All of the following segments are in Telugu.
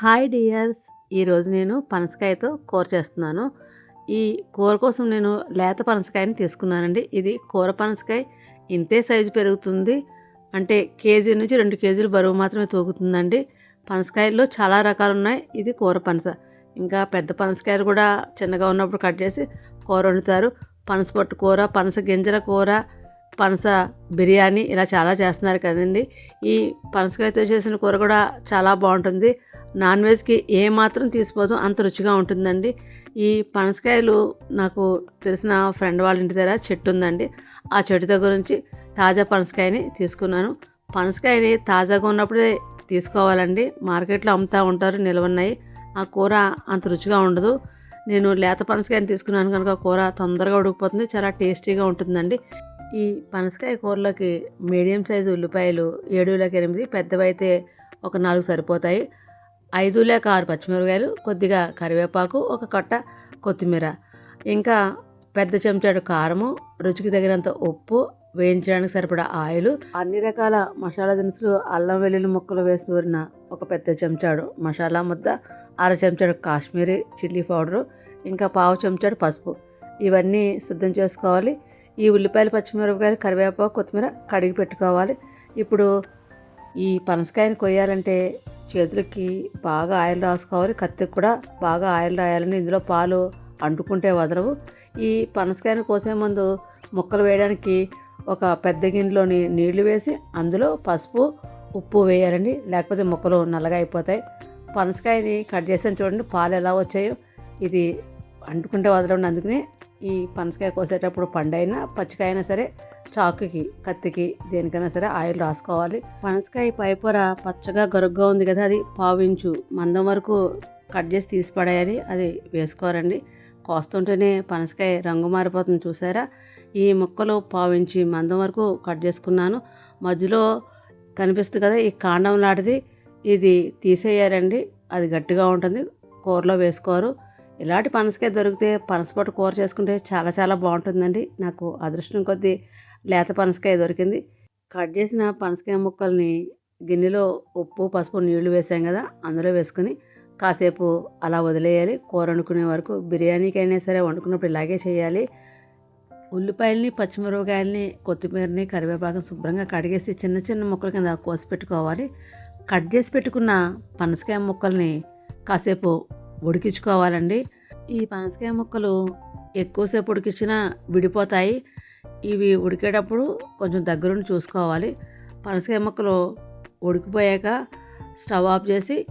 Hi dears. ఈరోజు నేను పనసకాయతో కూర చేస్తున్నాను. ఈ కూర కోసం నేను లేత పనసకాయని తీసుకున్నానండి. ఇది కూర పనసకాయ ఇంతే సైజు పెరుగుతుంది. అంటే కేజీ నుంచి రెండు కేజీలు బరువు మాత్రమే తూగుతుందండి. పనసకాయల్లో చాలా రకాలు ఉన్నాయి. ఇది కూర పనస. ఇంకా పెద్ద పనసకాయలు కూడా చిన్నగా ఉన్నప్పుడు కట్ చేసి కూర వండుతారు. పనస పట్టు కూర పనస గింజల కూర పనస బిర్యానీ ఇలా చాలా చేస్తున్నారు కదండి. ఈ పనసకాయతో చేసిన కూర కూడా చాలా బాగుంటుంది. నాన్ వెజ్కి ఏ మాత్రం తీసిపోదు అంత రుచిగా ఉంటుందండి. ఈ పనసకాయలు నాకు తెలిసిన ఫ్రెండ్ వాళ్ళ ఇంటి దగ్గర చెట్టు ఉందండి. ఆ చెట్టు దగ్గర నుంచి తాజా పనసకాయని తీసుకున్నాను. పనసకాయని తాజాగా ఉన్నప్పుడే తీసుకోవాలండి. మార్కెట్లో అమ్ముతూ ఉంటారు నిల్వన్నాయి ఆ కూర అంత రుచిగా ఉండదు. నేను లేత పనసకాయని తీసుకున్నాను కనుక కూర తొందరగా ఉడికిపోతుంది చాలా టేస్టీగా ఉంటుందండి. ఈ పనసకాయ కూరలోకి మీడియం సైజు ఉల్లిపాయలు ఏడు ఎనిమిది పెద్దవైతే ఒక నాలుగు సరిపోతాయి. ఐదు లేక ఆరు పచ్చిమిరపకాయలు కొద్దిగా కరివేపాకు ఒక కట్ట కొత్తిమీర. ఇంకా పెద్ద చెంచాడు కారము రుచికి తగినంత ఉప్పు వేయించడానికి సరిపడా ఆయిల్ అన్ని రకాల మసాలా దినుసులు అల్లం వెల్లుల్లి ముక్కలు వేసి నూరిన ఒక పెద్ద చెంచాడు మసాలా ముద్ద అర చెంచాడు కాశ్మీరీ చిల్లీ పౌడరు ఇంకా పావు చెంచాడు పసుపు. ఇవన్నీ సిద్ధం చేసుకోవాలి. ఈ ఉల్లిపాయలు పచ్చిమిరపకాయలు కరివేపాకు కొత్తిమీర కడిగి పెట్టుకోవాలి. ఇప్పుడు ఈ పనసకాయని కొయ్యాలంటే చేతులకి బాగా ఆయిల్ రాసుకోవాలి కత్తికి కూడా బాగా ఆయిల్ రాయాలని ఇందులో పాలు అంటుకుంటే వదలవు. ఈ పనసకాయని కోసే ముందు ముక్కలు వేయడానికి ఒక పెద్ద గిన్నెలోని నీళ్ళు వేసి అందులో పసుపు ఉప్పు వేయాలండి. లేకపోతే ముక్కలు నల్లగా అయిపోతాయి. పనసకాయని కట్ చేసాను చూడండి పాలు ఎలా వచ్చాయో. ఇది అంటుకుంటే వదలండి అందుకనే ఈ పనసకాయ కోసేటప్పుడు పండైనా పచ్చికాయ సరే చాకుకి కత్తికి దేనికైనా సరే ఆయిల్ రాసుకోవాలి. పనసకాయ పైపొర పచ్చగా గరుగ్గా ఉంది కదా అది పావించు మందం వరకు కట్ చేసి తీసి పడేయాలి అది వేసుకోరండి. కోస్తుంటేనే పనసకాయ రంగు మారిపోతుంది చూసారా? ఈ ముక్కలు పావించి మందం వరకు కట్ చేసుకున్నాను. మధ్యలో కనిపిస్తుంది కదా ఈ కాండం లాంటిది ఇది తీసేయారండి అది గట్టిగా ఉంటుంది కూరలో వేసుకోరు. ఇలాంటి పనసకాయ దొరికితే పనసపొట్టు కూర చేసుకుంటే చాలా చాలా బాగుంటుందండి. నాకు అదృష్టం కొద్దీ లేత పనసకాయ దొరికింది. కట్ చేసిన పనసకాయ ముక్కల్ని గిన్నెలో ఉప్పు పసుపు నీళ్ళు వేసాం కదా అందులో వేసుకుని కాసేపు అలా వదిలేయాలి. కూర వండుకునే వరకు బిర్యానీకైనా సరే వండుకున్నప్పుడు ఇలాగే చేయాలి. ఉల్లిపాయల్ని పచ్చిమిరపకాయలని కొత్తిమీరని కరివేపాకం శుభ్రంగా కడిగేసి చిన్న చిన్న ముక్కల కింద కోసి పెట్టుకోవాలి. కట్ చేసి పెట్టుకున్న పనసకాయ ముక్కల్ని కాసేపు ఉడికించుకోవాలండి. ఈ పనసకాయ ముక్కలు ఎక్కువసేపు ఉడికించినా విడిపోతాయి. ఇవి ఉడికేటప్పుడు కొంచెం దగ్గరుండి చూసుకోవాలి. పనసకాయ ముక్కలు ఉడికిపోయాక స్టవ్ ఆఫ్ చేసి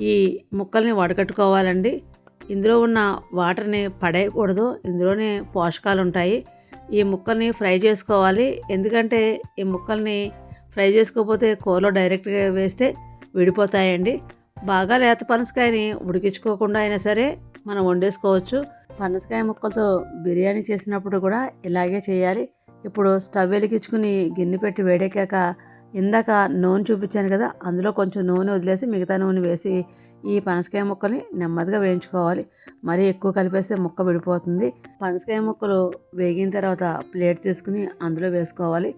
ఈ ముక్కల్ని వడకట్టుకోవాలండి. ఇందులో ఉన్న వాటర్ని పడేయకూడదు. ఇందులోనే పోషకాలు ఉంటాయి ఈ ముక్కల్ని ఫ్రై చేసుకోవాలి. ఎందుకంటే ఈ ముక్కల్ని ఫ్రై చేసుకోకపోతే కూరలో డైరెక్ట్గా వేస్తే విడిపోతాయండి. బాగా లేత పనసకాయని ఉడికించుకోకుండా అయినా సరే మనం వండేసుకోవచ్చు. పనసకాయ ముక్కలతో బిర్యానీ చేసినప్పుడు కూడా ఇలాగే చేయాలి. ఇప్పుడు స్టవ్ వెలిగించుకుని గిన్నె పెట్టి వేడెక్కాక ఇందాక నూనె చూపించాను కదా అందులో కొంచెం నూనె వదిలేసి మిగతా నూనె వేసి ఈ పనసకాయ ముక్కల్ని నెమ్మదిగా వేయించుకోవాలి. మరీ ఎక్కువ కలిపేస్తే ముక్క విడిపోతుంది. పనసకాయ ముక్కలు వేగిన తర్వాత ప్లేట్ తీసుకుని అందులో వేసుకోవాలి.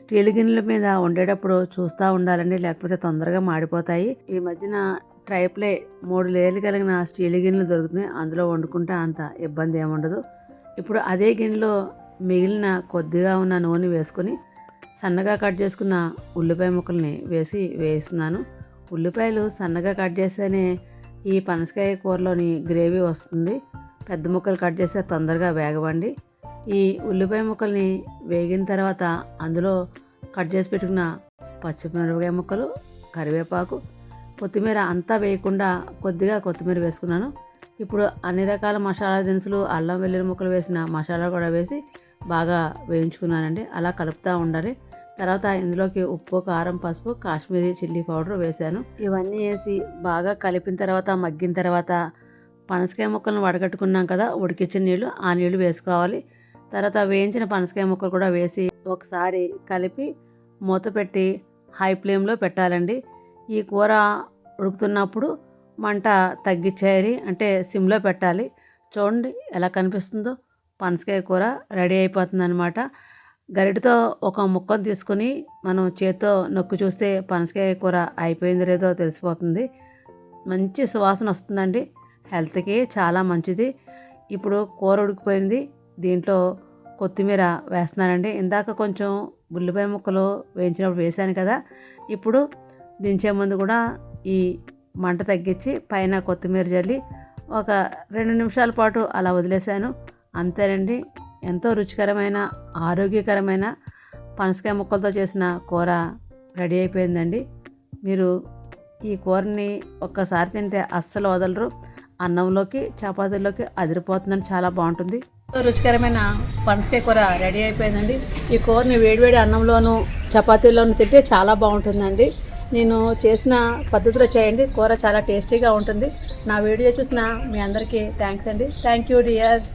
స్టీల్ గిన్నెల మీద వండేటప్పుడు చూస్తూ ఉండాలండి లేకపోతే తొందరగా మాడిపోతాయి. ఈ మధ్యన ట్రైప్లే మూడు లేయర్లు కలిగిన స్టీల్ గిన్నెలు దొరుకుతున్నాయి. అందులో వండుకుంటే అంత ఇబ్బంది ఏముండదు ఇప్పుడు అదే గిన్నెలో మిగిలిన కొద్దిగా ఉన్న నూనె వేసుకొని సన్నగా కట్ చేసుకున్న ఉల్లిపాయ ముక్కల్ని వేసి వేస్తున్నాను ఉల్లిపాయలు సన్నగా కట్ చేస్తేనే ఈ పనసకాయ కూరలోని గ్రేవీ వస్తుంది. పెద్ద ముక్కలు కట్ చేస్తే తొందరగా వేగవండి. ఈ ఉల్లిపాయ ముక్కల్ని వేగిన తర్వాత అందులో కట్ చేసి పెట్టుకున్న పచ్చిమిరపకాయ ముక్కలు కరివేపాకు కొత్తిమీర అంతా వేయకుండా కొద్దిగా కొత్తిమీర వేసుకున్నాను. ఇప్పుడు అన్ని రకాల మసాలా దినుసులు అల్లం వెల్లుల్లి ముక్కలు వేసిన మసాలా కూడా వేసి బాగా వేయించుకున్నానండి. అలా కలుపుతూ ఉండాలి. తర్వాత ఇందులోకి ఉప్పు కారం పసుపు కాశ్మీరీ చిల్లీ పౌడర్ వేసాను. ఇవన్నీ వేసి బాగా కలిపిన తర్వాత మగ్గిన తర్వాత పనసకాయ ముక్కలను వడగట్టుకున్నాం కదా ఉడికించిన నీళ్ళు ఆ నీళ్ళు వేసుకోవాలి. తర్వాత వేయించిన పనసకాయ ముక్కలు కూడా వేసి ఒకసారి కలిపి మూత పెట్టి హై ఫ్లేమ్లో పెట్టాలండి. ఈ కూర ఉడుకుతున్నప్పుడు మంట తగ్గించేయాలి అంటే సిమ్లో పెట్టాలి. చూడండి ఎలా కనిపిస్తుందో. పనసకాయ కూర రెడీ అయిపోతుందనమాట గరిటతో ఒక ముక్కను తీసుకుని మనం చేత్తో నొక్కి చూస్తే పనసకాయ కూర అయిపోయింది లేదో తెలిసిపోతుంది. మంచి సువాసన వస్తుందండి. హెల్త్కి చాలా మంచిది. ఇప్పుడు కూర ఉడికిపోయింది. దీంట్లో కొత్తిమీర వేస్తున్నానండి. ఇందాక కొంచెం ఉల్లిపాయ ముక్కలు వేయించినప్పుడు వేసాను కదా ఇప్పుడు దించే ముందు కూడా ఈ మంట తగ్గించి పైన కొత్తిమీర జల్లి ఒక రెండు నిమిషాల పాటు అలా వదిలేశాను. అంతేనండి ఎంతో రుచికరమైన ఆరోగ్యకరమైన పనసకాయ ముక్కలతో చేసిన కూర రెడీ అయిపోయిందండి. మీరు ఈ కూరని ఒక్కసారి తింటే అస్సలు వదలరు. అన్నంలోకి చపాతీలోకి అదిరిపోతుందని చాలా బాగుంటుంది. రుచికరమైన పనసకాయ కూర రెడీ అయిపోయిందండి. ఈ కూరని వేడివేడి అన్నంలోను చపాతీలోను తింటే చాలా బాగుంటుందండి. నేను చేసిన పద్ధతిలో చేయండి. కూర చాలా టేస్టీగా ఉంటుంది. నా వీడియో చూసిన మీ అందరికీ థ్యాంక్స్ అండి. Thank you dears.